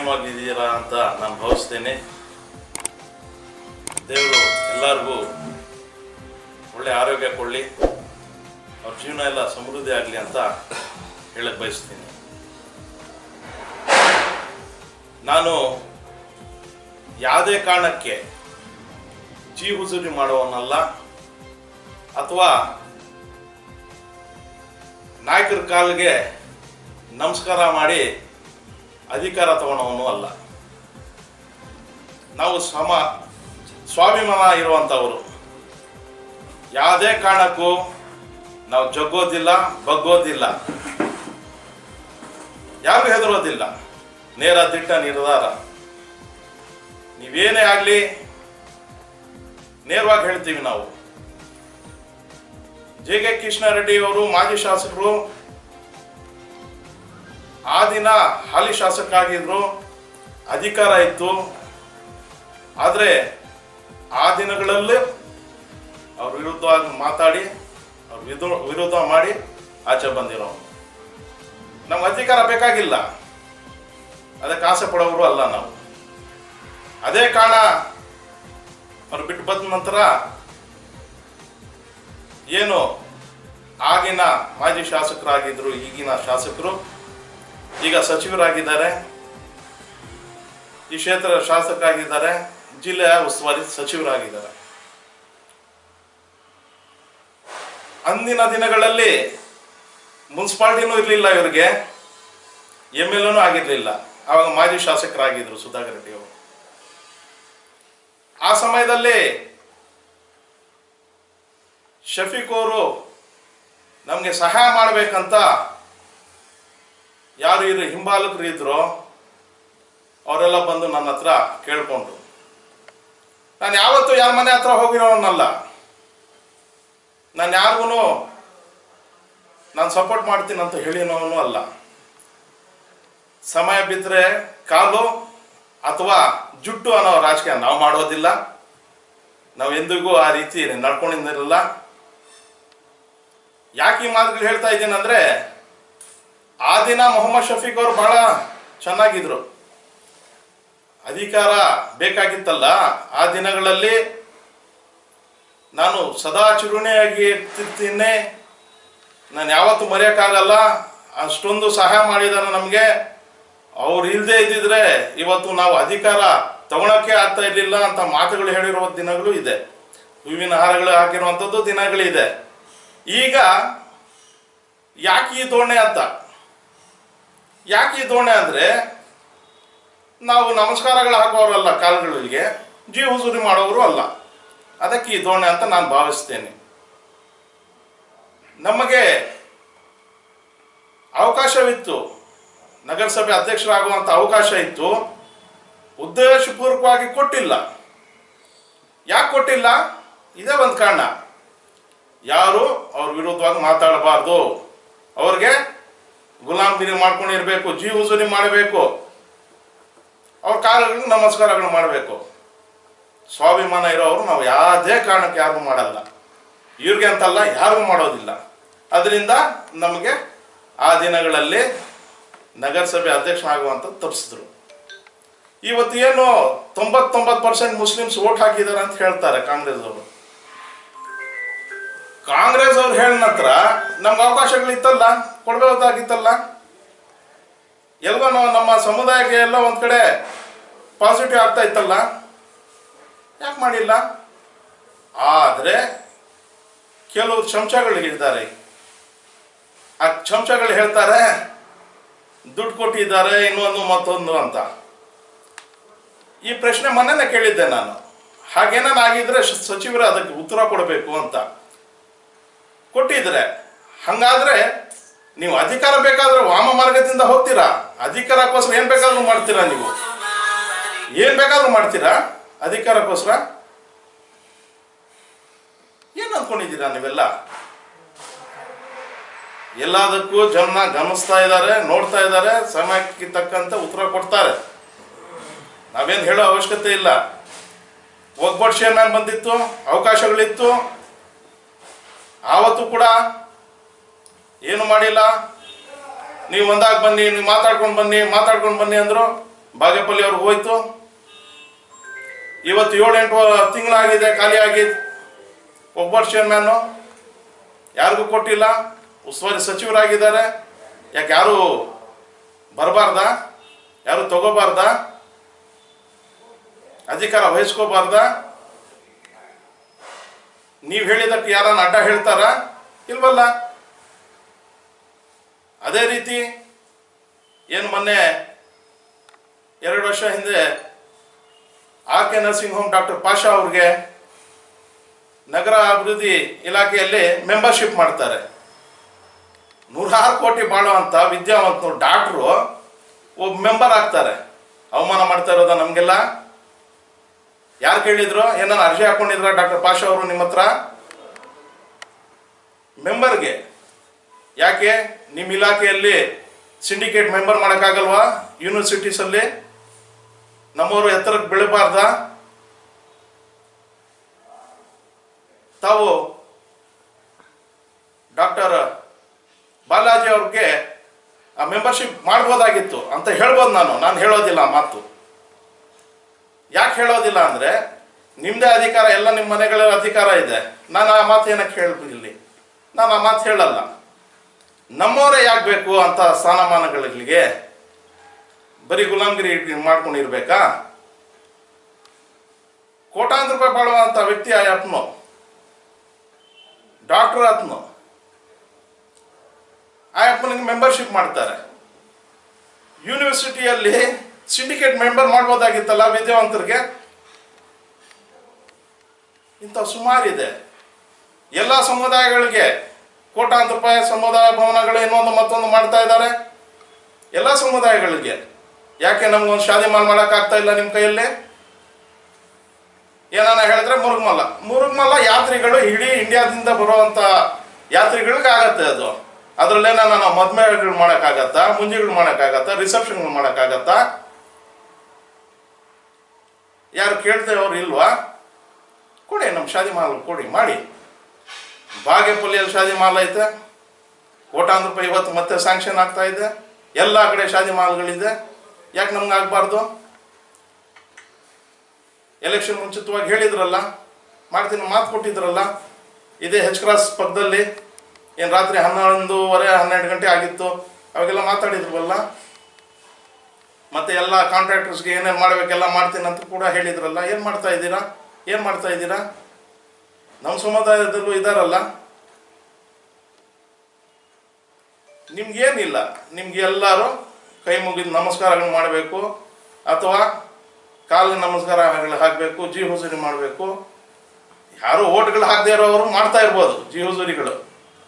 ಕ್ಷೇಮವಾಗಿದ್ದೀರಾ ಅಂತ ನಾನು ಭಾವಿಸ್ತೇನೆ. ದೇವರು ಎಲ್ಲರಿಗೂ ಒಳ್ಳೆ ಆರೋಗ್ಯ ಕೊಡಲಿ. ಅವ್ರ ಜೀವನ ಎಲ್ಲ ಸಮೃದ್ಧಿ ಆಗಲಿ ಅಂತ ಹೇಳಕ್ ಬಯಸ್ತೀನಿ. ನಾನು ಯಾವುದೇ ಕಾರಣಕ್ಕೆ ಜೀ ಹುಸುರಿ ಮಾಡುವವನಲ್ಲ, ಅಥವಾ ನಾಯಕರ ಕಾಲಿಗೆ ನಮಸ್ಕಾರ ಮಾಡಿ ಅಧಿಕಾರ ತಗೊಳ್ಳೋನು ಅಲ್ಲ. ನಾವು ಸಮ, ಸ್ವಾಭಿಮಾನ ಇರುವಂಥವರು. ಯಾವುದೇ ಕಾರಣಕ್ಕೂ ನಾವು ಜಗ್ಗೋದಿಲ್ಲ, ಬಗ್ಗೋದಿಲ್ಲ. ಯಾರು ಹೆದರೋದಿಲ್ಲ. ನೇರ ದಿಟ್ಟ ನಿರ್ಧಾರ. ನೀವೇನೇ ಆಗಲಿ, ನೇರವಾಗಿ ಹೇಳ್ತೀವಿ ನಾವು. ಜೆ ಕೆ ಕೃಷ್ಣಾರೆಡ್ಡಿ ಅವರು ಮಾಜಿ ಶಾಸಕರು ಆ ದಿನ ಹಾಲಿ ಶಾಸಕರಾಗಿದ್ರು, ಅಧಿಕಾರ ಇತ್ತು. ಆದರೆ ಆ ದಿನಗಳಲ್ಲೇ ಅವ್ರ ವಿರುದ್ಧವಾಗಿ ಮಾತಾಡಿ, ಅವ್ರ ವಿರುದ್ಧ ಮಾಡಿ ಆಚೆ ಬಂದಿರೋ. ನಮ್ಗೆ ಅಧಿಕಾರ ಬೇಕಾಗಿಲ್ಲ. ಅದಕ್ಕೆ ಆಸೆ ಪಡೋರು ಅಲ್ಲ ನಾವು. ಅದೇ ಕಾರಣ ಅವ್ರು ಬಿಟ್ಟು ಬಂದ ನಂತರ ಏನು ಆಗಿನ ಮಾಜಿ ಶಾಸಕರಾಗಿದ್ರು, ಈಗಿನ ಶಾಸಕರು ಈಗ ಸಚಿವರಾಗಿದ್ದಾರೆ. ಈ ಕ್ಷೇತ್ರ ಶಾಸಕರಾಗಿದ್ದಾರೆ. ಜಿಲ್ಲೆಯ ಉಸ್ತುವಾರಿ ಸಚಿವರಾಗಿದ್ದಾರೆ. ಅಂದಿನ ದಿನಗಳಲ್ಲಿ ಮುನ್ಸಿಪಾಲ್ಟಿನೂ ಇರಲಿಲ್ಲ ಇವರಿಗೆ. ಎಂ ಎಲ್ ಎನೂ ಆಗಿರಲಿಲ್ಲ. ಆವಾಗ ಮಾಜಿ ಶಾಸಕರಾಗಿದ್ರು ಸುಧಾಕರ್ ರೆಡ್ಡಿ ಅವರು. ಆ ಸಮಯದಲ್ಲಿ ಶಫೀಕ್ ಅವರು ನಮಗೆ ಸಹಾಯ ಮಾಡಬೇಕಂತ ಯಾರು ಇರ ಹಿಂಬಾಲಕರು ಇದ್ರು, ಅವರೆಲ್ಲ ಬಂದು ನನ್ನ ಹತ್ರ ಕೇಳ್ಕೊಂಡ್ರು. ನಾನು ಯಾವತ್ತೂ ಯಾರ ಮನೆ ಹತ್ರ ಹೋಗಿರೋನಲ್ಲ. ನಾನು ಯಾರಿಗೂ ನಾನು ಸಪೋರ್ಟ್ ಮಾಡ್ತೀನಿ ಅಂತ ಹೇಳಿನವನು ಅಲ್ಲ. ಸಮಯ ಬಿದ್ದರೆ ಕಾಲು ಅಥವಾ ಜುಟ್ಟು ಅನ್ನೋ ರಾಜಕೀಯ ನಾವು ಮಾಡೋದಿಲ್ಲ. ನಾವು ಎಂದಿಗೂ ಆ ರೀತಿ ನಡ್ಕೊಂಡಿರಲಿಲ್ಲ. ಯಾಕೆ ಈ ಮಾತುಗಳು ಹೇಳ್ತಾ ಇದ್ದೀನಿ ಅಂದ್ರೆ ಆ ದಿನ ಮೊಹಮ್ಮದ್ ಶಫೀಕ್ ಅವರು ಬಹಳ ಚೆನ್ನಾಗಿದ್ರು. ಅಧಿಕಾರ ಬೇಕಾಗಿತ್ತಲ್ಲ, ಆ ದಿನಗಳಲ್ಲಿ ನಾನು ಸದಾ ಚಿರುಣಿಯಾಗಿ ಇರ್ತಿರ್ತೀನಿ ನಾನು ಯಾವತ್ತೂ ಮರೆಯೋಕ್ಕಾಗಲ್ಲ. ಅಷ್ಟೊಂದು ಸಹಾಯ ಮಾಡಿದಾನ ನಮಗೆ. ಅವ್ರು ಇಲ್ಲದೆ ಇದ್ದಿದ್ರೆ ಇವತ್ತು ನಾವು ಅಧಿಕಾರ ತಗೊಳಕ್ಕೆ ಆಗ್ತಾ ಇರಲಿಲ್ಲ ಅಂತ ಮಾತುಗಳು ಹೇಳಿರುವ ದಿನಗಳು ಇದೆ. ಹೂವಿನ ಹಾರಗಳು ಹಾಕಿರುವಂಥದ್ದು ದಿನಗಳಿದೆ. ಈಗ ಯಾಕೆ ಈ ತೋಣೆ ಅಂತ? ಯಾಕೆ ಈ ದೋಣೆ ಅಂದರೆ ನಾವು ನಮಸ್ಕಾರಗಳು ಹಾಕೋರಲ್ಲ ಕಾಲುಗಳಿಗೆ, ಜೀವ ಹುಜೂರಿ ಮಾಡೋರು ಅಲ್ಲ. ಅದಕ್ಕೆ ಈ ದೋಣೆ ಅಂತ ನಾನು ಭಾವಿಸ್ತೇನೆ. ನಮಗೆ ಅವಕಾಶವಿತ್ತು, ನಗರಸಭೆ ಅಧ್ಯಕ್ಷರಾಗುವಂಥ ಅವಕಾಶ ಇತ್ತು. ಉದ್ದೇಶಪೂರ್ವಕವಾಗಿ ಕೊಟ್ಟಿಲ್ಲ. ಯಾಕೆ ಕೊಟ್ಟಿಲ್ಲ? ಇದೇ ಒಂದು ಕಾರಣ. ಯಾರು ಅವ್ರ ವಿರುದ್ಧವಾಗಿ ಮಾತಾಡಬಾರ್ದು. ಅವ್ರಿಗೆ ಗುಲಾಮ್ಗಿರಿ ಮಾಡ್ಕೊಂಡಿರ್ಬೇಕು ಜೀ ಉಜುರಿ ಮಾಡಬೇಕು. ಅವ್ರ ಕಾಲಗಳಿಗೆ ನಮಸ್ಕಾರಗಳು ಮಾಡಬೇಕು. ಸ್ವಾಭಿಮಾನ ಇರೋರು ನಾವು ಯಾವುದೇ ಕಾರಣಕ್ಕೆ ಯಾರಿಗೂ ಮಾಡಲ್ಲ. ಇವ್ರಿಗೆ ಅಂತಲ್ಲ ಯಾರಿಗೂ ಮಾಡೋದಿಲ್ಲ. ಅದರಿಂದ ನಮಗೆ ಆ ದಿನಗಳಲ್ಲಿ ನಗರಸಭೆ ಅಧ್ಯಕ್ಷ ಆಗುವಂತ ತಪ್ಪಿಸಿದ್ರು ಇವತ್ತು ಏನು ತೊಂಬತ್ತೊಂಬತ್ತು ಪರ್ಸೆಂಟ್ ಮುಸ್ಲಿಮ್ಸ್ ಓಟ್ ಹಾಕಿದ್ದಾರೆ ಅಂತ ಹೇಳ್ತಾರೆ ಕಾಂಗ್ರೆಸ್ ಅವರು ಕಾಂಗ್ರೆಸ್ ಅವ್ರು ಹೇಳಿದ ನಂತರ ನಮ್ಗೆ ಅವಕಾಶಗಳಿತ್ತಲ್ಲ. ಕೊಡಬೇಕಾಗಿತ್ತಲ್ಲ? ಎಲ್ಲೋ ನಮ್ಮ ಸಮುದಾಯಕ್ಕೆ ಎಲ್ಲ ಒಂದು ಕಡೆ ಪಾಸಿಟಿವ್ ಆಗ್ತಾ ಇತ್ತಲ್ಲ? ಯಾಕೆ ಮಾಡಿಲ್ಲ? ಆದರೆ ಕೆಲವು ಚಮಚಗಳಿದ್ದಾರೆ ಆ ಚಮಚಗಳು ಹೇಳ್ತಾರೆ, ದುಡ್ಡು ಕೊಟ್ಟಿದ್ದಾರೆ, ಇನ್ನೊಂದು ಮತ್ತೊಂದು ಅಂತ. ಈ ಪ್ರಶ್ನೆ ಮೊನ್ನೆನೇ ಕೇಳಿದ್ದೆ ನಾನು. ಹಾಗೇನಾಗಿದ್ರೆ ಸಚಿವರು ಅದಕ್ಕೆ ಉತ್ತರ ಕೊಡಬೇಕು ಅಂತ. ಕೊಟ್ಟಿದ್ರೆ, ಹಂಗಾದ್ರೆ ನೀವು ಅಧಿಕಾರ ಬೇಕಾದ್ರೆ ವಾಮ ಮಾರ್ಗದಿಂದ ಹೋಗ್ತೀರಾ? ಅಧಿಕಾರಕ್ಕೋಸ್ಕರ ಏನ್ ಬೇಕಾದ್ರೂ ಮಾಡ್ತೀರಾ ನೀವು? ಏನ್ ಬೇಕಾದ್ರೂ ಮಾಡ್ತೀರಾ? ಅಧಿಕಾರಕ್ಕೋಸ್ಕರ? ಏನ್ ಅನ್ಕೊಂಡಿದ್ದೀರಾ ನೀವೆಲ್ಲ? ಎಲ್ಲದಕ್ಕೂ ಜನ ಗಮನಿಸ್ತಾ ಇದ್ದಾರೆ, ನೋಡ್ತಾ ಇದ್ದಾರೆ, ಸಮಯಕ್ಕೆ ತಕ್ಕಂತೆ ಉತ್ತರ ಕೊಡ್ತಾರೆ. ನಾವೇನು ಹೇಳೋ ಅವಶ್ಯಕತೆ ಇಲ್ಲ. ಒಬ್ಬ ಚೇರ್ಮನ್ ಬಂದಿತ್ತು? ಅವಕಾಶಗಳಿತ್ತು? ಆವತ್ತು ಕೂಡ ಏನು ಮಾಡಿಲ್ಲ? ನೀವು ಒಂದಾಗ ಬನ್ನಿ ನೀವು ಮಾತಾಡ್ಕೊಂಡು ಬನ್ನಿ ಮಾತಾಡ್ಕೊಂಡು ಬನ್ನಿ ಅಂದರು ಬಾಗೇಪಲ್ಲಿ ಅವ್ರಿಗೆ ಹೋಯ್ತು. ಇವತ್ತು ಏಳೆಂಟು ತಿಂಗಳಾಗಿದೆ, ಖಾಲಿ ಆಗಿದೆ ಒಬ್ಬರು ಚೇರ್ಮ್ಯಾನು ಯಾರಿಗೂ ಕೊಟ್ಟಿಲ್ಲ. ಉಸ್ತುವಾರಿ ಸಚಿವರಾಗಿದ್ದಾರೆ. ಯಾಕೆ ಯಾರು ಬರಬಾರ್ದ? ಯಾರು ತಗೋಬಾರ್ದ? ಅಧಿಕಾರ ವಹಿಸ್ಕೋಬಾರ್ದ? ನೀವು ಹೇಳಿದಕ್ಕೆ ಯಾರನ್ನ ಅಡ್ಡ ಹೇಳ್ತಾರ? ಇಲ್ವಲ್ಲ? ಅದೇ ರೀತಿ ಏನು ಮೊನ್ನೆ ಎರಡು ವರ್ಷ ಹಿಂದೆ R K nursing home doctor Pasha ಅವ್ರಿಗೆ ನಗರ ಅಭಿವೃದ್ಧಿ ಇಲಾಖೆಯಲ್ಲಿ ಮೆಂಬರ್ಶಿಪ್ ಮಾಡ್ತಾರೆ. ನೂರಾರು ಕೋಟಿ ಬಾಳುವಂಥ ವಿದ್ಯಾವಂತರು, ಡಾಕ್ಟ್ರು ಒಬ್ಬ ಮೆಂಬರ್ ಆಗ್ತಾರೆ. ಅವಮಾನ ಮಾಡ್ತಾ ಇರೋದ ನಮಗೆಲ್ಲ? ಯಾರು ಕೇಳಿದ್ರು? ಏನಾರು ಅರ್ಜಿ ಹಾಕೊಂಡಿದ್ರ ಡಾಕ್ಟರ್ ಪಾಷಾ ಅವರು ನಿಮ್ಮ ಹತ್ರ? ಮೆಂಬರ್ಗೆ. ಯಾಕೆ? ನಿಮ್ಮ ಇಲಾಖೆಯಲ್ಲಿ ಸಿಂಡಿಕೇಟ್ ಮೆಂಬರ್ ಮಾಡೋಕ್ಕಾಗಲ್ವಾ? ಯೂನಿವರ್ಸಿಟೀಸಲ್ಲಿ? ನಮ್ಮವರು ಎತ್ತರಕ್ಕೆ ಬೆಳಬಾರ್ದ? ತಾವು ಡಾಕ್ಟರ್ ಬಾಲಾಜಿ ಅವ್ರಿಗೆ ಆ ಮೆಂಬರ್ಶಿಪ್ ಮಾಡ್ಬೋದಾಗಿತ್ತು ಅಂತ ಹೇಳ್ಬೋದು ನಾನು. ನಾನು ಹೇಳೋದಿಲ್ಲ ಮಾತು. ಯಾಕೆ ಹೇಳೋದಿಲ್ಲ ಅಂದರೆ ನಿಮ್ಮದೇ ಅಧಿಕಾರ, ಎಲ್ಲ ನಿಮ್ಮ ಮನೆಗಳ ಅಧಿಕಾರ ಇದೆ. ನಾನು ಆ ಮಾತು ಏನಕ್ಕೆ ಹೇಳಿ ನಾನು ಆ ಮಾತು ಹೇಳಲ್ಲ. ನಮ್ಮವರೇ ಬೇಕು ಅಂತ ಸ್ಥಾನಮಾನಗಳಿಗೆ ಬರೀ ಗುಲಾಮಗಿರಿ ಮಾಡ್ಕೊಂಡಿರ್ಬೇಕಾ? ಕೋಟಾಂತರ ರೂಪಾಯಿ ಬಾಳುವಂಥ ವ್ಯಕ್ತಿ ಆತ್ಮ ಡಾಕ್ಟರ್ ಆತ್ಮ ಆ ಮೆಂಬರ್ಶಿಪ್ ಮಾಡ್ತಾರೆ. ಯೂನಿವರ್ಸಿಟಿಯಲ್ಲಿ ಸಿಂಡಿಕೇಟ್ ಮೆಂಬರ್ ಮಾಡ್ಬೋದಾಗಿತ್ತಲ್ಲ ವಿದ್ಯಾವಂತರಿಗೆ? ಇಂಥ ಸುಮಾರಿದೆ. ಎಲ್ಲ ಸಮುದಾಯಗಳಿಗೆ ಕೋಟಾಂತರ ರೂಪಾಯಿ ಸಮುದಾಯ ಭವನಗಳು ಇನ್ನೊಂದು ಮತ್ತೊಂದು ಮಾಡ್ತಾ ಇದ್ದಾರೆ. ಎಲ್ಲ ಸಮುದಾಯಗಳಿಗೆ. ಯಾಕೆ ನಮ್ಗೊಂದು ಶಾದಿ ಮಾಲ್ ಮಾಡೋಕ್ಕಾಗ್ತಾ ಇಲ್ಲ ನಿಮ್ಮ ಕೈಯಲ್ಲಿ? ಏನಾನ ಹೇಳಿದ್ರೆ ಮುರುಗ್ಮಲ್ಲ ಮುರುಗ್ಮಲ್ಲ ಯಾತ್ರಿಗಳು ಇಡೀ ಇಂಡಿಯಾದಿಂದ ಬರುವಂತ ಯಾತ್ರಿಗಳಿಗೆ ಆಗತ್ತೆ ಅದು. ಅದ್ರಲ್ಲೇನ ನಾನು ಮದ್ಮೆಗಳು ಮಾಡೋಕ್ಕಾಗತ್ತಾ, ಮುಂಜಿಗಳು ಮಾಡೋಕ್ಕಾಗತ್ತಾ, ರಿಸೆಪ್ಷನ್ಗಳು ಮಾಡೋಕ್ಕಾಗತ್ತಾ? ಯಾರು ಕೇಳ್ತೇವ್ರು ಇಲ್ವಾ? ಕೊಡಿ ನಮ್ಮ ಶಾದಿ ಮಾಲ್ ಕೊಡಿ, ಮಾಡಿ. ಬಾಗೇಪಲ್ಲಿಯಲ್ಲಿ ಶಾದಿ ಮಾಲ್ ಐತೆ. ಕೋಟಾಂತರ ರೂಪಾಯಿ ಇವತ್ತು ಮತ್ತೆ ಸ್ಯಾಂಕ್ಷನ್ ಆಗ್ತಾ ಇದೆ. ಎಲ್ಲ ಕಡೆ ಶಾದಿ ಮಾಲ್ಗಳಿದೆ. ಯಾಕೆ ನಮ್ಗೆ ಆಗಬಾರ್ದು? ಎಲೆಕ್ಷನ್ ಮುಂಚಿತವಾಗಿ ಹೇಳಿದ್ರಲ್ಲ, ಮಾಡ್ತೀನಿ ಮಾತು ಕೊಟ್ಟಿದ್ರಲ್ಲ, ಇದೇ ಹೆಚ್ ಕ್ರಾಸ್ ಪಕ್ಕದಲ್ಲಿ, ಏನು ರಾತ್ರಿ ಹನ್ನೊಂದುವರೆ, ಹನ್ನೆರಡು ಗಂಟೆ ಆಗಿತ್ತು. ಅವಾಗೆಲ್ಲ ಮಾತಾಡಿದ್ರಲ್ಲ. ಮತ್ತೆ ಎಲ್ಲ ಕಾಂಟ್ರಾಕ್ಟರ್ಸ್ಗೆ ಏನೇನು ಮಾಡಬೇಕೆಲ್ಲ ಮಾಡ್ತೀನಿ ಅಂತ ಕೂಡ ಹೇಳಿದ್ರಲ್ಲ. ಏನು ಮಾಡ್ತಾ ಇದ್ದೀರಾ? ಏನು ಮಾಡ್ತಾ ಇದ್ದೀರಾ? ನಮ್ಮ ಸಮುದಾಯದಲ್ಲೂ ಇದಾರಲ್ಲ? ನಿಮ್ಗೇನಿಲ್ಲ. ನಿಮ್ಗೆ ಎಲ್ಲರೂ ಕೈ ಮುಗಿದು ನಮಸ್ಕಾರಗಳು ಮಾಡಬೇಕು. ಅಥವಾ ಕಾಲಿಗೆ ನಮಸ್ಕಾರಗಳು ಹಾಕಬೇಕು ಜಿ ಹುಸುರಿ ಮಾಡಬೇಕು. ಯಾರು ಓಟ್ಗಳು ಹಾಕದೇ ಇರೋರು ಮಾಡ್ತಾ ಇರ್ಬೋದು ಜಿ ಹುಸುರಿಗಳು.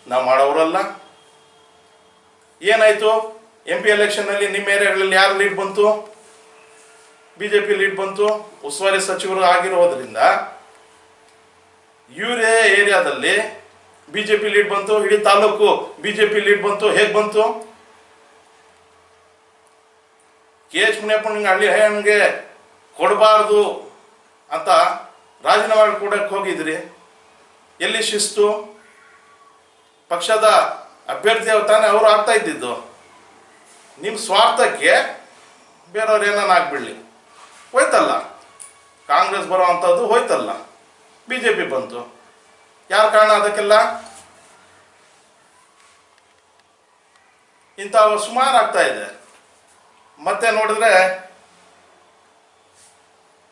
ನಾವು ಮಾಡೋರಲ್ಲ. ಏನಾಯ್ತು? ಎಂ ಪಿ ಎಲೆಕ್ಷನ್ನಲ್ಲಿ ನಿಮ್ಮ ಏರಿಯಾಗಳಲ್ಲಿ ಯಾರು ಲೀಡ್ ಬಂತು? ಬಿ ಜೆ ಪಿ ಲೀಡ್ ಬಂತು? ಉಸ್ತುವಾರಿ ಸಚಿವರು ಆಗಿರೋದ್ರಿಂದ ಇವರೇ ಏರಿಯಾದಲ್ಲಿ ಬಿ ಜೆ ಪಿ ಲೀಡ್ ಬಂತು, ಇಡೀ ತಾಲೂಕು ಬಿ ಜೆ ಪಿ ಲೀಡ್ ಬಂತು, ಹೇಗೆ ಬಂತು? ಕೆ ಎಚ್ ಮುನಿಯಪ್ಪನಿಗೆ ಹಳ್ಳಿ ಹಣ್ಣಗೆ ಕೊಡಬಾರ್ದು ಅಂತ ರಾಜೀನಾಮೆ ಕೊಡಕ್ಕೆ ಹೋಗಿದ್ರಿ. ಎಲ್ಲಿ ಶಿಸ್ತು? ಪಕ್ಷದ ಅಭ್ಯರ್ಥಿ ತಾನೇ ಅವರು ಆಗ್ತಾ ಇದ್ದಿದ್ದು. ನಿಮ್ಮ ಸ್ವಾರ್ಥಕ್ಕೆ ಬೇರೆಯವ್ರು ಏನಾನ ಆಗ್ಬಿಡ್ಲಿ. ಹೋಯ್ತಲ್ಲ. ಕಾಂಗ್ರೆಸ್ ಬರೋ ಅಂಥದ್ದು ಹೋಯ್ತಲ್ಲ. ಬಿ ಜೆ ಪಿ ಬಂತು. ಯಾರ ಕಾರಣ ಅದಕ್ಕೆಲ್ಲ? ಇಂಥ ಸುಮಾರು ಆಗ್ತಾ ಇದೆ. ಮತ್ತೆ ನೋಡಿದ್ರೆ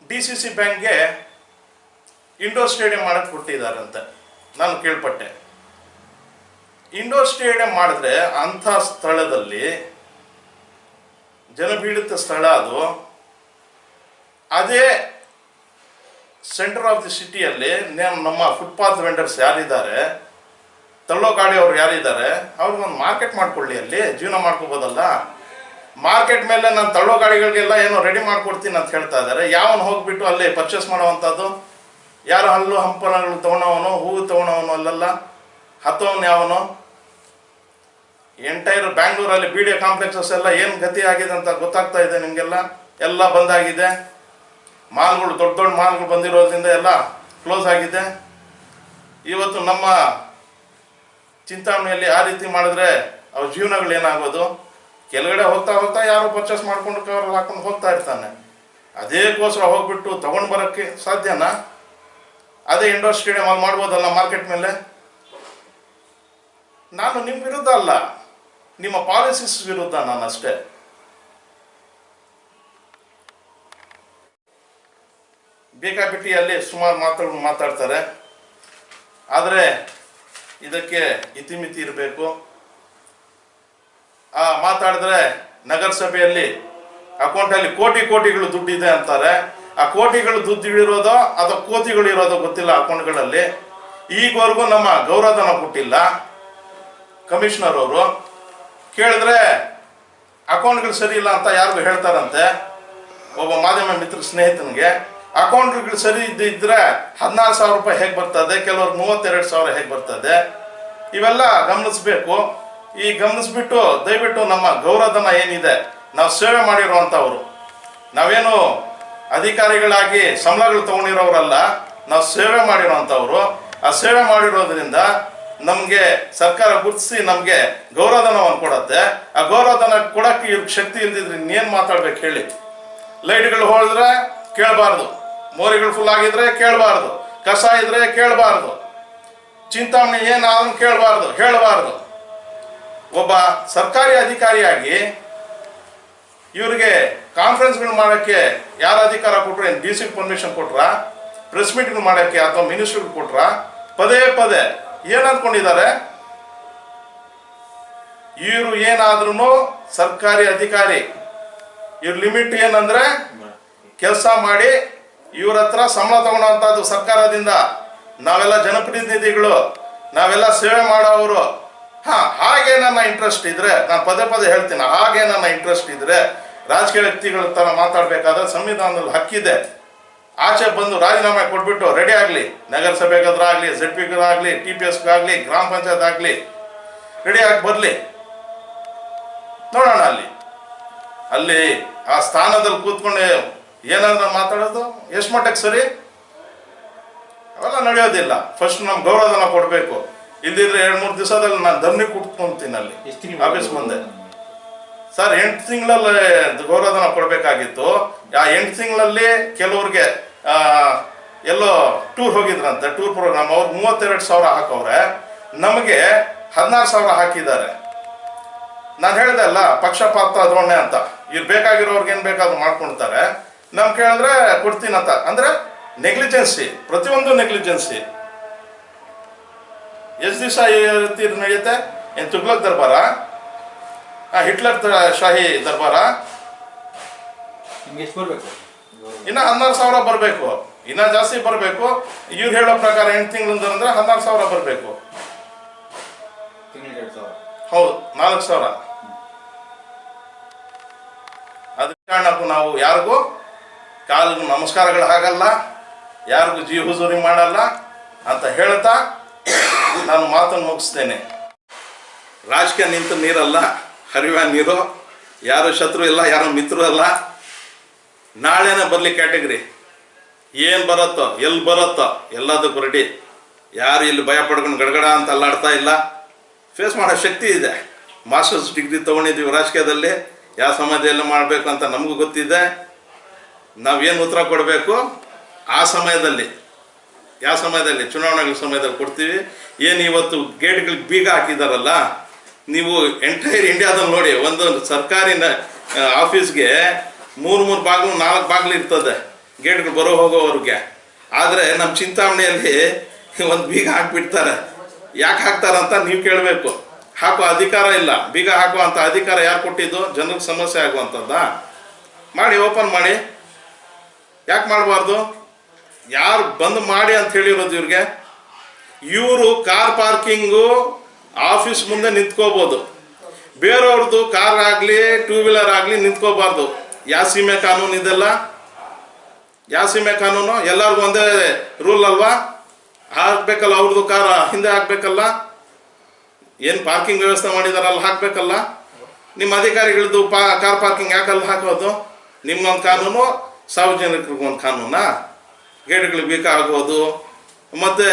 ಡಿ ಸಿ ಸಿ ಬ್ಯಾಂಕ್ಗೆ ಇಂಡೋರ್ ಸ್ಟೇಡಿಯಂ ಮಾಡಕ್ಕೆ ಕೊಟ್ಟಿದ್ದಾರಂತೆ ನಾನು ಕೇಳ್ಪಟ್ಟೆ. ಇಂಡೋರ್ ಸ್ಟೇಡಿಯಂ ಮಾಡಿದ್ರೆ ಅಂಥ ಸ್ಥಳದಲ್ಲಿ ಜನಬೀಡಿತ ಸ್ಥಳ ಅದು. ಅದೇ ಸೆಂಟರ್ ಆಫ್ ದಿ ಸಿಟಿಯಲ್ಲಿ ನಮ್ಮ ಫುಟ್ಪಾತ್ ವೆಂಡರ್ಸ್ ಯಾರಿದ್ದಾರೆ, ತಳ್ಳೋ ಗಾಡಿ ಅವ್ರು ಯಾರಿದ್ದಾರೆ, ಅವ್ರಿಗೊಂದು ಮಾರ್ಕೆಟ್ ಮಾಡ್ಕೊಳ್ಳಿ ಅಲ್ಲಿ, ಜೀವನ ಮಾಡ್ಕೋಬೋದಲ್ಲ? ಮಾರ್ಕೆಟ್ ಮೇಲೆ ನಾನು ತಳ್ಳೋ ಗಾಡಿಗಳಿಗೆಲ್ಲ ಏನೋ ರೆಡಿ ಮಾಡ್ಕೊಡ್ತೀನಿ ಅಂತ ಹೇಳ್ತಾ ಇದ್ದಾರೆ. ಯಾವನು ಹೋಗ್ಬಿಟ್ಟು ಅಲ್ಲಿ ಪರ್ಚೇಸ್ ಮಾಡುವಂಥದ್ದು? ಯಾರು ಹಲ್ಲು ಹಂಪನಗಳು ತೊಗೊಳವನು, ಹೂವು ತೊಗೊಳವನು ಅಲ್ಲೆಲ್ಲ? ಹತ್ತೋನು ಯಾವನು? ಎಂಟೈರ್ ಬ್ಯಾಂಗ್ಳೂರಲ್ಲಿ ಬಿ ಡಿ ಕಾಂಪ್ಲೆಕ್ಸಸ್ ಎಲ್ಲ ಏನು ಗತಿ ಆಗಿದೆ ಅಂತ ಗೊತ್ತಾಗ್ತಾ ಇದೆ ನಿಮಗೆಲ್ಲ? ಎಲ್ಲ ಬಂದಾಗಿದೆ ಮಾಲ್ಗಳು, ದೊಡ್ಡ ದೊಡ್ಡ ಮಾಲ್ಗಳು ಬಂದಿರೋದ್ರಿಂದ ಎಲ್ಲ ಕ್ಲೋಸ್ ಆಗಿದೆ. ಇವತ್ತು ನಮ್ಮ ಚಿಂತಾಮಣಿಯಲ್ಲಿ ಆ ರೀತಿ ಮಾಡಿದ್ರೆ ಅವ್ರ ಜೀವನಗಳು ಏನಾಗೋದು? ಕೆಳಗಡೆ ಹೋಗ್ತಾ ಹೋಗ್ತಾ ಯಾರೋ ಪರ್ಚೇಸ್ ಮಾಡ್ಕೊಂಡು ಕವರ್ ಹಾಕೊಂಡು ಹೋಗ್ತಾ ಇರ್ತಾನೆ. ಅದೇಗೋಸ್ಕರ ಹೋಗ್ಬಿಟ್ಟು ತಗೊಂಡು ಬರೋಕ್ಕೆ ಸಾಧ್ಯನಾ? ಅದೇ ಇಂಡೋರ್ ಸ್ಟೇಡಿಯಂ ಅಲ್ಲಿ ಮಾಡ್ಬೋದಲ್ಲ ಮಾರ್ಕೆಟ್ ಮೇಲೆ? ನಾನು ನಿಮ್ಮ ವಿರುದ್ಧ ಅಲ್ಲ. ನಿಮ್ಮ ಪಾಲಿಸೀಸ್ ವಿರುದ್ಧ ನಾನು ಅಷ್ಟೇ ಬೇಕಾಬಿಟ್ಟಿಯಲ್ಲಿ ಸುಮಾರು ಮಾತುಗಳು ಮಾತಾಡ್ತಾರೆ. ಆದರೆ ಇದಕ್ಕೆ ಇತಿಮಿತಿ ಇರಬೇಕು. ಆ ಮಾತಾಡಿದ್ರೆ ನಗರಸಭೆಯಲ್ಲಿ ಅಕೌಂಟಲ್ಲಿ ಕೋಟಿ ಕೋಟಿಗಳು ದುಡ್ಡಿದೆ ಅಂತಾರೆ. ಆ ಕೋಟಿಗಳು ದುಡ್ಡು ಇಳಿರೋದೋ ಅಥವಾ ಕೋತಿಗಳು ಇರೋದೋ ಗೊತ್ತಿಲ್ಲ ಅಕೌಂಟ್ಗಳಲ್ಲಿ. ಈಗವರೆಗೂ ನಮ್ಮ ಗೌರವಧನ ಕೊಟ್ಟಿಲ್ಲ. ಕಮಿಷನರ್ ಅವರು ಕೇಳಿದ್ರೆ ಅಕೌಂಟ್ಗಳು ಸರಿ ಇಲ್ಲ ಅಂತ ಯಾರಿಗೂ ಹೇಳ್ತಾರಂತೆ. ಒಬ್ಬ ಮಾಧ್ಯಮ ಮಿತ್ರ ಸ್ನೇಹಿತನಿಗೆ. ಅಕೌಂಟ್ಗಳು ಸರಿ ಇದ್ದಿದ್ರೆ ಹದಿನಾರು ಸಾವಿರ ರೂಪಾಯಿ ಹೇಗೆ ಬರ್ತದೆ ಕೆಲವರು ಮೂವತ್ತೆರಡು ಸಾವಿರ ಹೇಗೆ ಬರ್ತದೆ, ಇವೆಲ್ಲ ಗಮನಿಸ್ಬೇಕು. ಈ ಗಮನಿಸ್ಬಿಟ್ಟು ದಯವಿಟ್ಟು ನಮ್ಮ ಗೌರವಧನ ಏನಿದೆ, ನಾವು ಸೇವೆ ಮಾಡಿರುವಂಥವ್ರು. ನಾವೇನು ಅಧಿಕಾರಿಗಳಾಗಿ ಸಂಬಳಗಳು ತಗೊಂಡಿರೋರಲ್ಲ, ನಾವು ಸೇವೆ ಮಾಡಿರೋವಂಥವ್ರು. ಆ ಸೇವೆ ಮಾಡಿರೋದ್ರಿಂದ ನಮಗೆ ಸರ್ಕಾರ ಗುರುತಿಸಿ ನಮಗೆ ಗೌರವಧನವನ್ನು ಕೊಡತ್ತೆ. ಆ ಗೌರವಧನ ಕೊಡಕ್ಕೆ ಇವ್ರಿಗೆ ಶಕ್ತಿ ಇಲ್ದಿದ್ರೆ ಇನ್ನೇನು ಮಾತಾಡ್ಬೇಕು ಹೇಳಿ. ಲೈಟ್ಗಳು ಹೋಳಿದ್ರೆ ಕೇಳಬಾರ್ದು. ಮೋರಿಗಳು ಫುಲ್ ಆಗಿದ್ರೆ ಕೇಳಬಾರ್ದು. ಕಸ ಇದ್ರೆ ಕೇಳಬಾರ್ದು. ಚಿಂತಾಮಣಿ ಏನಾದ್ರೂ ಕೇಳಬಾರ್ದು ಹೇಳಬಾರ್ದು. ಒಬ್ಬ ಸರ್ಕಾರಿ ಅಧಿಕಾರಿಯಾಗಿ ಇವರಿಗೆ ಕಾನ್ಫರೆನ್ಸ್ಗಳು ಮಾಡೋಕ್ಕೆ ಯಾರ ಅಧಿಕಾರ ಕೊಟ್ರು ಏನು ಡಿ ಸಿ ಪರ್ಮಿಷನ್ ಕೊಟ್ರ? ಪ್ರೆಸ್ ಮೀಟ್ಗಳು ಮಾಡೋಕ್ಕೆ ಅಥವಾ ಮಿನಿಸ್ಟ್ರಿಗೆ ಕೊಟ್ರ? ಪದೇ ಪದೇ ಏನು ಅನ್ಕೊಂಡಿದ್ದಾರೆ? ಇವರು ಏನಾದ್ರೂ ಸರ್ಕಾರಿ ಅಧಿಕಾರಿ. ಇವ್ರ ಲಿಮಿಟ್ ಏನಂದ್ರೆ ಕೆಲಸ ಮಾಡಿ ಇವ್ರ ಹತ್ರ ಸಂಬಳ ತಗೊಳ್ಳೋಂಥದ್ದು ಸರ್ಕಾರದಿಂದ ನಾವೆಲ್ಲ ಜನಪ್ರತಿನಿಧಿಗಳು, ನಾವೆಲ್ಲ ಸೇವೆ ಮಾಡೋವರು. ಹಾ, ಹಾಗೆ ನನ್ನ ಇಂಟ್ರೆಸ್ಟ್ ಇದ್ರೆ, ನಾನು ಪದೇ ಪದೇ ಹೇಳ್ತೀನಿ, ಹಾಗೆ ನನ್ನ ಇಂಟ್ರೆಸ್ಟ್ ಇದ್ರೆ ರಾಜಕೀಯ ವ್ಯಕ್ತಿಗಳ ತರ ಮಾತಾಡ್ಬೇಕಾದ್ರೆ ಸಂವಿಧಾನದಲ್ಲಿ ಹಕ್ಕಿದೆ. ಆಚೆ ಬಂದು ರಾಜೀನಾಮೆ ಕೊಟ್ಬಿಟ್ಟು ರೆಡಿ ಆಗಲಿ. ನಗರಸಭೆಗಾದ್ರಾಗಲಿ ಜೆಡ್ ಪಿಗಾಗಲಿ ಟಿ ಪಿ ಎಸ್ಗಾಗಲಿ ಗ್ರಾಮ ಪಂಚಾಯತ್ ಆಗಲಿ ರೆಡಿ ಆಗಿ ಬರಲಿ. ನೋಡೋಣ ಅಲ್ಲಿ. ಅಲ್ಲಿ ಆ ಸ್ಥಾನದಲ್ಲಿ ಕೂತ್ಕೊಂಡು ಏನಾದ್ರು ಮಾತಾಡೋದು? ಎಷ್ಟು ಮಟ್ಟಕ್ಕೆ ಸರಿ? ಅವೆಲ್ಲ ನಡೆಯೋದಿಲ್ಲ. ಫಸ್ಟ್ ನಮ್ಗೆ ಗೌರವನ ಕೊಡಬೇಕು. ಇಲ್ದಿದ್ರೆ ಎರಡು ಮೂರು ದಿವಸದಲ್ಲಿ ನಾನು ಧರ್ಮಿ ಕುಟ್ಕೊಂತೀನಿ ಅಲ್ಲಿ. ಆಫೀಸ್ ಮುಂದೆ. ಸರ್ ಎಂಟು ತಿಂಗಳಲ್ಲಿ ಗೌರವಧನ ಕೊಡಬೇಕಾಗಿತ್ತು. ಆ ಎಂಟು ತಿಂಗಳಲ್ಲಿ ಕೆಲವ್ರಿಗೆ ಆ, ಎಲ್ಲೋ ಟೂರ್ ಹೋಗಿದ್ರಂತೆ ಟೂರ್ ಪ್ರೋಗ್ರಾಮ್. ಅವ್ರು ಮೂವತ್ತೆರಡು ಸಾವಿರ ಹಾಕವ್ರೆ. ನಮಗೆ ಹದಿನಾರು ಸಾವಿರ ಹಾಕಿದ್ದಾರೆ. ನಾನು ಹೇಳಿದೆ ಅಲ್ಲ ಪಕ್ಷಪಾತ ಧೋರಣೆ ಅಂತ. ಇವ್ರು ಬೇಕಾಗಿರೋರ್ಗೆ ಏನು ಬೇಕಾದ್ರೂ ಮಾಡ್ಕೊಳ್ತಾರೆ. ನಮ್ ಕೇಳಿದ್ರೆ ಕೊಡ್ತೀನಂತ ಅಂದ್ರೆ ನೆಗ್ಲಿಜೆನ್ಸಿ ಪ್ರತಿಯೊಂದು ನೆಗ್ಲಿಜೆನ್ಸಿ. ಎಷ್ಟು ದಿವಸ ತೀರ್ ನಡೆಯುತ್ತೆ? ಏನು ತುಗ್ಲಕ್ ದರ್ಬಾರ? ಆ, ಹಿಟ್ಲರ್ ಶಾಹಿ ದರ್ಬಾರ? ಇನ್ನ ಹದಿನಾರು ಸಾವಿರ ಬರಬೇಕು. ಇನ್ನ ಜಾಸ್ತಿ ಬರಬೇಕು. ಇವ್ರು ಹೇಳೋ ಪ್ರಕಾರ ಎಂಟು ತಿಂಗಳು ಅಂದ್ರೆ ಹದಿನಾರು ಸಾವಿರ ಬರಬೇಕು. ಹೌದು ನಾಲ್ಕು ಸಾವಿರ. ಅದ ಕಾರಣಕ್ಕೂ ನಾವು ಯಾರಿಗೂ. ಕಾಲಿಗೆ ನಮಸ್ಕಾರಗಳು ಆಗಲ್ಲ ಯಾರಿಗೂ ಜೀವ ಹುಜೂರಿ ಮಾಡಲ್ಲ ಅಂತ ಹೇಳ್ತಾ ನಾನು ಮಾತನ್ನು ಮುಗಿಸ್ತೇನೆ. ರಾಜಕೀಯ ನಿಂತ ನೀರಲ್ಲ, ಹರಿವ ನೀರು, ಯಾರು ಶತ್ರು ಇಲ್ಲ, ಯಾರು ಮಿತ್ರರು ಅಲ್ಲ ನಾಳೆನೇ ಬರಲಿ ಕ್ಯಾಟಗರಿ. ಏನು ಬರುತ್ತೋ, ಎಲ್ಲಿ ಬರುತ್ತೋ, ಎಲ್ಲದಕ್ಕೂ ರೆಡಿ ಯಾರು ಇಲ್ಲಿ ಭಯ ಪಡ್ಕೊಂಡು ಗಡಗಡ ಅಂತ ಅಲ್ಲಾಡ್ತಾ ಇಲ್ಲ. ಫೇಸ್ ಮಾಡೋ ಶಕ್ತಿ ಇದೆ. ಮಾಸ್ಟರ್ಸ್ ಡಿಗ್ರಿ ತೊಗೊಂಡಿದ್ದೀವಿ ರಾಜಕೀಯದಲ್ಲಿ. ಯಾವ ಸಮಾಜದಲ್ಲಿ ಮಾಡಬೇಕು ಅಂತ ನಮಗೂ ಗೊತ್ತಿದೆ. ನಾವೇನು ಉತ್ತರ ಕೊಡಬೇಕು? ಆ ಸಮಯದಲ್ಲಿ. ಯಾವ ಸಮಯದಲ್ಲಿ? ಚುನಾವಣೆಗಳ ಸಮಯದಲ್ಲಿ ಕೊಡ್ತೀವಿ. ಏನು ಇವತ್ತು ಗೇಟ್ಗಳಿಗೆ ಬೀಗ ಹಾಕಿದಾರಲ್ಲ, ನೀವು ಎಂಟೈರ್ ಇಂಡಿಯಾದಲ್ಲಿ ನೋಡಿ ಒಂದೊಂದು ಸರ್ಕಾರಿ ಆಫೀಸ್ಗೆ ಮೂರು ಮೂರು ಬಾಗಿಲು, ನಾಲ್ಕು ಬಾಗಿಲು ಇರ್ತದೆ ಗೇಟ್ಗಳು ಬರೋ ಹೋಗೋವ್ರಿಗೆ. ಆದರೆ ನಮ್ಮ ಚಿಂತಾಮಣಿಯಲ್ಲಿ ಒಂದು ಬೀಗ ಹಾಕಿಬಿಡ್ತಾರೆ. ಯಾಕೆ ಹಾಕ್ತಾರಂತ ನೀವು ಕೇಳಬೇಕು. ಹಾಕೋ ಅಧಿಕಾರ ಇಲ್ಲ. ಬೀಗ ಹಾಕುವಂಥ ಅಧಿಕಾರ ಯಾರು ಕೊಟ್ಟಿದ್ದು? ಜನರಿಗೆ ಸಮಸ್ಯೆ ಆಗುವಂಥದ್ದಾ ಮಾಡಿ, ಓಪನ್ ಮಾಡಿ. ಯಾಕೆ ಮಾಡಬಾರ್ದು? ಯಾರು ಬಂದ್ ಮಾಡಿ ಅಂತ ಹೇಳಿರೋದು ಇವ್ರಿಗೆ? ಇವರು ಕಾರ್ ಪಾರ್ಕಿಂಗು ಆಫೀಸ್ ಮುಂದೆ ನಿಂತ್ಕೋಬೋದು. ಬೇರೆಯವ್ರದ್ದು ಕಾರ್ ಆಗಲಿ ಟೂ ವೀಲರ್ ಆಗಲಿ ನಿಂತ್ಕೋಬಾರ್ದು. ಯಾವ ಸೀಮೆ ಕಾನೂನು ಇದೆಲ್ಲ? ಯಾವ ಸೀಮೆ ಕಾನೂನು? ಎಲ್ಲರಿಗೂ ಒಂದೇ ರೂಲ್ ಅಲ್ವಾ? ಹಾಕ್ಬೇಕಲ್ಲ ಅವ್ರದ್ದು ಕಾರ, ಹಿಂದೆ ಹಾಕ್ಬೇಕಲ್ಲ? ಏನು ಪಾರ್ಕಿಂಗ್ ವ್ಯವಸ್ಥೆ ಮಾಡಿದಾರಲ್ಲ ಹಾಕ್ಬೇಕಲ್ಲ? ನಿಮ್ಮ ಅಧಿಕಾರಿಗಳದ್ದು ಪಾ, ಕಾರ್ ಪಾರ್ಕಿಂಗ್ ಯಾಕಲ್ಲ ಹಾಕೋದು? ನಿಮ್ಮೊಂದು ಕಾನೂನು? ಸಾರ್ವಜನಿಕರಿಗೊಂದು ಒಂದು ಕಾನೂನ ಗೇಟ್ಗಳಿಗೆ ಬೇಕಾಗೋದು ಮತ್ತೆ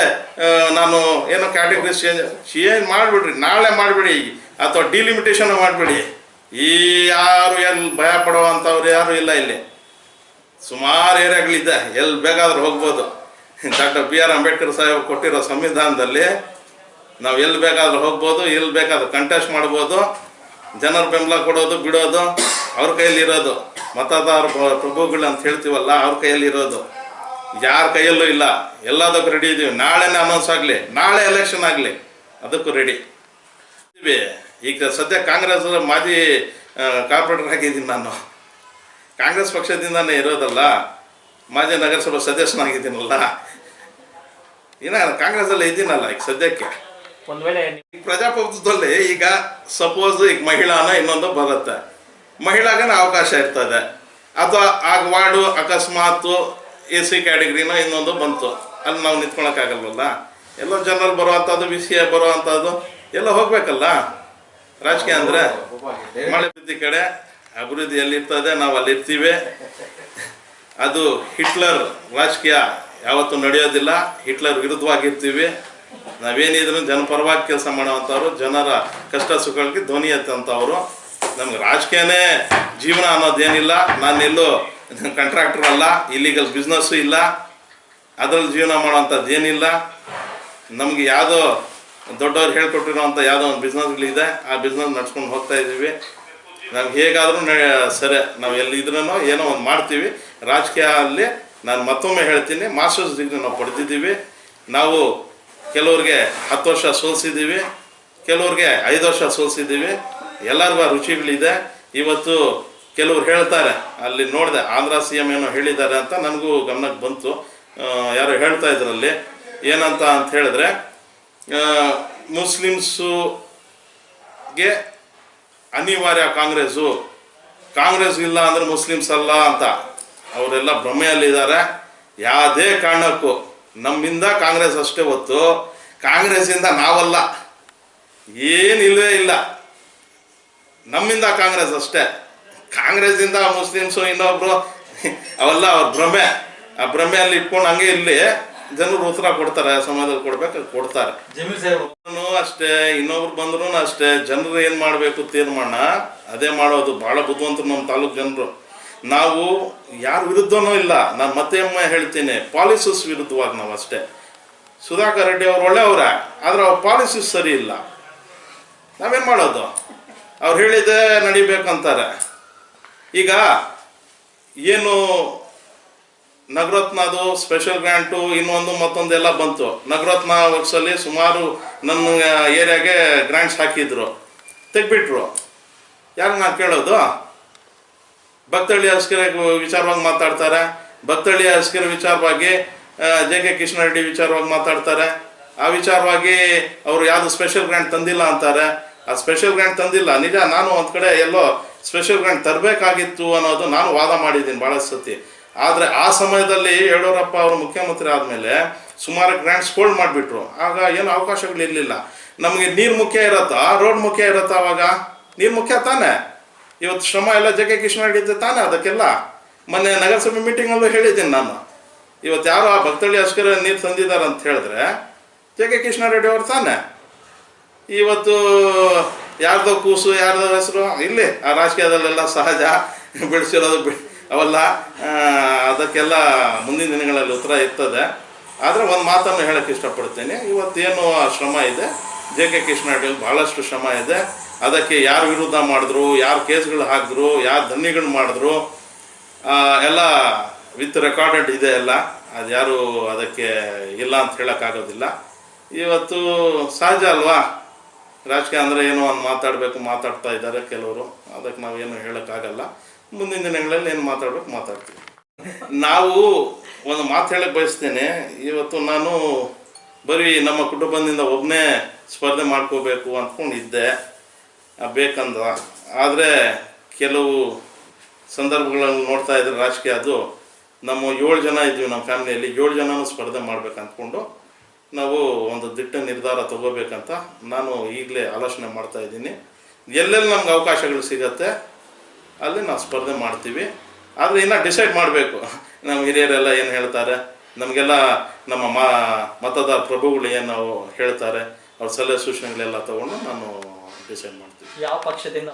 ನಾನು ಏನೋ ಕ್ಯಾಟಗರಿ ಚೇಂಜ್ ಚೇಂಜ್ ಮಾಡಿಬಿಡ್ರಿ, ನಾಳೆ ಮಾಡಿಬಿಡಿ, ಅಥವಾ ಡಿಲಿಮಿಟೇಷನ್ ಮಾಡಿಬಿಡಿ. ಈ ಯಾರು ಎಲ್ಲಿ ಭಯ ಪಡುವಂಥವ್ರು ಯಾರು ಇಲ್ಲ ಇಲ್ಲಿ. ಸುಮಾರು ಏರಿಯಾಗಳಿದ್ದೆ ಎಲ್ಲಿ ಬೇಕಾದ್ರೂ ಹೋಗ್ಬೋದು. Doctor B R Ambedkar Sahib ಕೊಟ್ಟಿರೋ ಸಂವಿಧಾನದಲ್ಲಿ ನಾವು ಎಲ್ಲಿ ಬೇಕಾದ್ರೂ ಹೋಗ್ಬೋದು ಎಲ್ಲಿ ಬೇಕಾದ್ರೂ ಕಂಟೆಸ್ಟ್ ಮಾಡ್ಬೋದು. ಜನರ ಬೆಂಬಲ ಕೊಡೋದು, ಬಿಡೋದು, ಅವ್ರ ಕೈಯಲ್ಲಿ ಇರೋದು. ಮತದಾರ ಪ್ರ- ಪ್ರಭುಗಳು ಅಂತ ಹೇಳ್ತೀವಲ್ಲ, ಅವ್ರ ಕೈಯಲ್ಲಿ ಇರೋದು. ಯಾರ ಕೈಯಲ್ಲೂ ಇಲ್ಲ. ಎಲ್ಲದಕ್ಕೂ ರೆಡಿ ಇದೀವಿ. ನಾಳೆನೇ ಅನೌನ್ಸ್ ಆಗಲಿ, ನಾಳೆ ಎಲೆಕ್ಷನ್ ಆಗಲಿ, ಅದಕ್ಕೂ ರೆಡಿ ಇದ್ದೀವಿ. ಈಗ ಸದ್ಯ ಕಾಂಗ್ರೆಸ್ ಮಾಜಿ ಕಾರ್ಪೊರೇಟರ್ ಆಗಿದ್ದೀನಿ ನಾನು. ಕಾಂಗ್ರೆಸ್ ಪಕ್ಷದಿಂದನೇ ಇರೋದಲ್ಲ. ಮಾಜಿ ನಗರಸಭಾ ಸದಸ್ಯನಾಗಿದ್ದೀನಲ್ಲ. ಕಾಂಗ್ರೆಸ್ ಅಲ್ಲಿ ಇದ್ದೀನಲ್ಲ ಈಗ ಸದ್ಯಕ್ಕೆ. ಒಂದ್ ವೇಳೆ ಪ್ರಜಾಪ್ರಭುತ್ವದಲ್ಲಿ ಈಗ ಸಪೋಸ್ ಈಗ ಮಹಿಳಾನ ಇನ್ನೊಂದು ಬರುತ್ತೆ. ಮಹಿಳಾಗನ ಅವಕಾಶ ಇರ್ತದೆ. ಅಥವಾ ಆಗ ವಾರ್ಡು ಅಕಸ್ಮಾತ್ ಎ ಸಿ ಕ್ಯಾಟಗರಿನ ಇನ್ನೊಂದು ಬಂತು. ಅಲ್ಲಿ ನಾವು ನಿಂತ್ಕೊಳಕ್ಕಾಗಲ್ವಲ್ಲ? ಎಲ್ಲೋ ಜನರಲ್ ಬರುವಂಥದ್ದು ಬಿ ಸಿ ಬರುವಂಥದ್ದು, ಎಲ್ಲ ಹೋಗ್ಬೇಕಲ್ಲ? ರಾಜಕೀಯ ಅಂದರೆ ಮಳೆ ಬಿದ್ದ ಕಡೆ ಅಭಿವೃದ್ಧಿ ಎಲ್ಲಿರ್ತದೆ ನಾವು ಅಲ್ಲಿ ಇರ್ತೀವಿ. ಅದು ಹಿಟ್ಲರ್ ರಾಜಕೀಯ ಯಾವತ್ತೂ ನಡೆಯೋದಿಲ್ಲ. ಹಿಟ್ಲರ್ ವಿರುದ್ಧವಾಗಿರ್ತೀವಿ. ನಾವೇನಿದ್ರು ಜನಪರವಾಗಿ ಕೆಲಸ ಮಾಡೋವಂಥವ್ರು, ಜನರ ಕಷ್ಟ ಸುಖಗಳಿಗೆ ಧ್ವನಿ ಎತ್ತಂಥವ್ರು ನಮ್ಗೆ ರಾಜಕೀಯನೇ ಜೀವನ ಅನ್ನೋದೇನಿಲ್ಲ. ನಾನು ಎಲ್ಲೂ ಕಾಂಟ್ರಾಕ್ಟರ್ ಅಲ್ಲ ಇಲ್ಲಿಗಲ್ ಬಿಸ್ನೆಸ್ಸು ಇಲ್ಲ. ಅದರಲ್ಲಿ ಜೀವನ ಮಾಡೋವಂಥದ್ದು ಏನಿಲ್ಲ ನಮ್ಗೆ ಯಾವುದೋ ದೊಡ್ಡವ್ರು ಹೇಳ್ಕೊಟ್ಟಿರೋವಂಥ ಯಾವುದೋ ಒಂದು ಬಿಸ್ನೆಸ್ಗಳಿದೆ ಆ ಬಿಸ್ನೆಸ್ ನಡ್ಸ್ಕೊಂಡು ಹೋಗ್ತಾ ಇದ್ದೀವಿ. ನಮ್ಗೆ ಹೇಗಾದರೂ ಸರಿ, ನಾವು ಎಲ್ಲಿದ್ರೂ ಏನೋ ಒಂದು ಮಾಡ್ತೀವಿ. ರಾಜಕೀಯ ಅಲ್ಲಿ ನಾನು ಮತ್ತೊಮ್ಮೆ ಹೇಳ್ತೀನಿ ಮಾಸ್ಟರ್ಸ್ ಡಿಗ್ರಿ ನಾವು ಪಡೆದಿದ್ದೀವಿ. ನಾವು ಕೆಲವ್ರಿಗೆ ಹತ್ತು ವರ್ಷ ಸೋಲ್ಸಿದ್ದೀವಿ, ಕೆಲವ್ರಿಗೆ ಐದು ವರ್ಷ ಸೋಲ್ಸಿದ್ದೀವಿ. ಎಲ್ಲರಿಗೂ ರುಚಿಗಳಿದೆ. ಇವತ್ತು ಕೆಲವ್ರು ಹೇಳ್ತಾರೆ, ಅಲ್ಲಿ ನೋಡಿದೆ ಆಂಧ್ರ ಸಿ ಎಂ ಏನೋ ಹೇಳಿದ್ದಾರೆ ಅಂತ ನನಗೂ ಗಮನಕ್ಕೆ ಬಂತು. ಯಾರು ಹೇಳ್ತಾ ಇದ್ರಲ್ಲಿ, ಏನಂತ ಅಂತ ಹೇಳಿದ್ರೆ ಮುಸ್ಲಿಮ್ಸುಗೆ ಅನಿವಾರ್ಯ ಕಾಂಗ್ರೆಸ್ಸು. ಕಾಂಗ್ರೆಸ್ ಇಲ್ಲ ಅಂದ್ರೆ ಮುಸ್ಲಿಮ್ಸ್ ಅಲ್ಲ ಅಂತ. ಅವರೆಲ್ಲ ಭ್ರಮೆಯಲ್ಲಿದ್ದಾರೆ. ಯಾವುದೇ ಕಾರಣಕ್ಕೂ ನಮ್ಮಿಂದ ಕಾಂಗ್ರೆಸ್ ಅಷ್ಟೇ ಹೊತ್ತು ಕಾಂಗ್ರೆಸ್ಸಿಂದ ನಾವಲ್ಲ. ಏನಿಲ್ಲವೇ ಇಲ್ಲ. ನಮ್ಮಿಂದ ಕಾಂಗ್ರೆಸ್ ಅಷ್ಟೇ. ಕಾಂಗ್ರೆಸ್ಸಿಂದ ಮುಸ್ಲಿಮ್ಸು ಇನ್ನೊಬ್ರು ಅವೆಲ್ಲ ಅವ್ರ ಭ್ರಮೆ. ಆ ಭ್ರಮೆಯಲ್ಲಿ ಇಟ್ಕೊಂಡು ಹಂಗೆ ಇಲ್ಲಿ ಜನರು ಉತ್ತರ ಕೊಡ್ತಾರೆ ಸಮಾಜದಲ್ಲಿ ಕೊಡ್ಬೇಕು ಕೊಡ್ತಾರೆ. ಅಷ್ಟೇ ಇನ್ನೊಬ್ರು ಬಂದ್ರು ಅಷ್ಟೇ. ಜನರು ಏನು ಮಾಡಬೇಕು ತೀರ್ಮಾನ? ಅದೇ ಮಾಡೋದು. ಭಾಳ ಬುದ್ಧಿವಂತರು ನಮ್ಮ ತಾಲೂಕು ಜನರು. ನಾವು ಯಾರ ವಿರುದ್ಧನೂ ಇಲ್ಲ. ನಾನು ಮತ್ತೆ ಹೇಳ್ತೀನಿ, ಪಾಲಿಸಿಸ್ ವಿರುದ್ಧವಾಗಿ ನಾವು ಅಷ್ಟೇ. ಸುಧಾಕರ್ ರೆಡ್ಡಿ ಅವ್ರು ಒಳ್ಳೆಯವರ, ಆದರೆ ಅವ್ರ ಪಾಲಿಸಿಸ್ ಸರಿ ಇಲ್ಲ. ನಾವೇನು ಮಾಡೋದು? ಅವ್ರು ಹೇಳಿದೆ ನಡಿಬೇಕಂತಾರೆ. ಈಗ ಏನು ನಗರತ್ನದು ಸ್ಪೆಷಲ್ ಗ್ರ್ಯಾಂಟು ಇನ್ನೊಂದು ಮತ್ತೊಂದೆಲ್ಲ ಬಂತು. ನಗರತ್ನ ವರ್ಕ್ಸಲ್ಲಿ ಸುಮಾರು ನನ್ನ ಏರಿಯಾಗೆ ಗ್ರ್ಯಾಂಟ್ಸ್ ಹಾಕಿದ್ರು. ತೆಗ್ಬಿಟ್ರು. ಯಾರು ನಾನು ಕೇಳೋದು? ಭಕ್ತಳ್ಳಿ ಹಸ್ಕರ ವಿಚಾರವಾಗಿ ಮಾತಾಡ್ತಾರೆ. ಭಕ್ತಳ್ಳಿ ಹಸ್ಕರ ವಿಚಾರವಾಗಿ ಜೆ ಕೆ ಕೃಷ್ಣ ರೆಡ್ಡಿ ವಿಚಾರವಾಗಿ ಮಾತಾಡ್ತಾರೆ. ಆ ವಿಚಾರವಾಗಿ ಅವರು ಯಾವುದು ಸ್ಪೆಷಲ್ ಗ್ರ್ಯಾಂಟ್ ತಂದಿಲ್ಲ ಅಂತಾರೆ. ಆ ಸ್ಪೆಷಲ್ ಗ್ರ್ಯಾಂಟ್ ತಂದಿಲ್ಲ. ನಿಜ, ನಾನು ಒಂದು ಕಡೆ ಎಲ್ಲೋ ಸ್ಪೆಷಲ್ ಗ್ರ್ಯಾಂಟ್ ತರಬೇಕಾಗಿತ್ತು ಅನ್ನೋದು ನಾನು ವಾದ ಮಾಡಿದ್ದೀನಿ ಭಾಳ ಸತಿ. ಆದರೆ ಆ ಸಮಯದಲ್ಲಿ ಯಡಿಯೂರಪ್ಪ ಅವರು ಮುಖ್ಯಮಂತ್ರಿ ಆದಮೇಲೆ ಸುಮಾರು ಗ್ರ್ಯಾಂಟ್ಸ್ ಹೋಲ್ಡ್ ಮಾಡಿಬಿಟ್ರು. ಆಗ ಏನು ಅವಕಾಶಗಳು ಇರಲಿಲ್ಲ. ನಮಗೆ ನೀರು ಮುಖ್ಯ ಇರತ್ತಾ? ರೋಡ್ ಮುಖ್ಯ ಇರತ್ತಾ ಅವಾಗ? ನೀರು ಮುಖ್ಯ ತಾನೇ? ಇವತ್ತು ಶ್ರಮ ಎಲ್ಲ ಜೆ ಕೆ ಕೃಷ್ಣ ರೆಡ್ಡಿ ತಾನೇ ಅದಕ್ಕೆಲ್ಲ. ಮೊನ್ನೆ ನಗರಸಭೆ ಮೀಟಿಂಗಲ್ಲೂ ಹೇಳಿದ್ದೀನಿ ನಾನು. ಇವತ್ತು ಯಾರು ಆ ಭಕ್ತಳ್ಳಿ ಅಸ್ಕರ ನೀರು ತಂದಿದ್ದಾರೆ ಅಂತ ಹೇಳಿದ್ರೆ ಜೆ ಕೆ ಕೃಷ್ಣ ರೆಡ್ಡಿ ಅವ್ರು ತಾನೆ. ಇವತ್ತು ಯಾರ್ದೋ ಕೂಸು, ಯಾರ್ದೋ ಹೆಸರು, ಇಲ್ಲಿ ಆ ರಾಜಕೀಯದಲ್ಲೆಲ್ಲ ಸಹಜ ಬೆಳೆಸಿರೋದು ಬಿ ಅವೆಲ್ಲ. ಅದಕ್ಕೆಲ್ಲ ಮುಂದಿನ ದಿನಗಳಲ್ಲಿ ಉತ್ತರ ಇರ್ತದೆ. ಆದರೆ ಒಂದು ಮಾತನ್ನು ಹೇಳಕ್ಕೆ ಇಷ್ಟಪಡ್ತೀನಿ. ಇವತ್ತೇನು ಆ ಶ್ರಮ ಇದೆ. ಜೆ ಕೆ ಕೃಷ್ಣ ರೆಡ್ಡಿ ಭಾಳಷ್ಟು ಶ್ರಮ ಇದೆ. ಅದಕ್ಕೆ ಯಾರು ವಿರುದ್ಧ ಮಾಡಿದ್ರು, ಯಾರು ಕೇಸ್ಗಳು ಹಾಕಿದ್ರು, ಯಾರು ಧನ್ಯಗಳು ಮಾಡಿದ್ರು ಎಲ್ಲ ವಿತ್ ರೆಕಾರ್ಡೆಡ್ ಇದೆ ಎಲ್ಲ. ಅದು ಯಾರು ಅದಕ್ಕೆ ಇಲ್ಲ ಅಂತ ಹೇಳೋಕ್ಕಾಗೋದಿಲ್ಲ ಇವತ್ತು ಸಹಜ ಅಲ್ವಾ? ರಾಜಕೀಯ ಅಂದರೆ ಏನೋ ಒಂದು ಮಾತಾಡಬೇಕು, ಮಾತಾಡ್ತಾ ಇದ್ದಾರೆ ಕೆಲವರು. ಅದಕ್ಕೆ ನಾವೇನು ಹೇಳೋಕ್ಕಾಗಲ್ಲ ಮುಂದಿನ ದಿನಗಳಲ್ಲಿ ಏನು ಮಾತಾಡಬೇಕು, ಮಾತಾಡ್ತೀವಿ. ನಾವು ಒಂದು ಮಾತು ಹೇಳಕ್ಕೆ ಬಯಸ್ತೇನೆ. ಇವತ್ತು ನಾನು ಬರೀ ನಮ್ಮ ಕುಟುಂಬದಿಂದ ಒಬ್ಬನೇ ಸ್ಪರ್ಧೆ ಮಾಡ್ಕೋಬೇಕು ಅಂದ್ಕೊಂಡಿದ್ದೆ. ಬೇಕಂದ ಆದರೆ ಕೆಲವು ಸಂದರ್ಭಗಳನ್ನು ನೋಡ್ತಾ ಇದ್ರೆ ರಾಜಕೀಯ ಅದು ನಮ್ಮ ಏಳು ಜನ ಇದ್ದೀವಿ ನಮ್ಮ ಫ್ಯಾಮಿಲಿಯಲ್ಲಿ, ಏಳು ಜನನೂ ಸ್ಪರ್ಧೆ ಮಾಡ್ಬೇಕು ಅಂದ್ಕೊಂಡು ನಾವು ಒಂದು ದಿಟ್ಟ ನಿರ್ಧಾರ ತಗೋಬೇಕಂತ ನಾನು ಈಗಲೇ ಆಲೋಚನೆ ಮಾಡ್ತಾ ಇದ್ದೀನಿ. ಎಲ್ಲೆಲ್ಲಿ ನಮ್ಗೆ ಅವಕಾಶಗಳು ಸಿಗತ್ತೆ ಅಲ್ಲಿ ನಾವು ಸ್ಪರ್ಧೆ ಮಾಡ್ತೀವಿ. ಆದರೆ ಇನ್ನೂ ಡಿಸೈಡ್ ಮಾಡಬೇಕು. ನಮ್ಮ ಹಿರಿಯರೆಲ್ಲ ಏನು ಹೇಳ್ತಾರೆ? ನಮಗೆಲ್ಲ ನಮ್ಮ ಮತದಾರ ಪ್ರಭುಗಳು ಏನು ಹೇಳ್ತಾರೆ? ಅವ್ರ ಸಲಹೆ ಸೂಚನೆಗಳೆಲ್ಲ ತಗೊಂಡು ನಾನು ಡಿಸೈಡ್ ಮಾಡ್ತೀವಿ. ಯಾವ ಪಕ್ಷದಿಂದ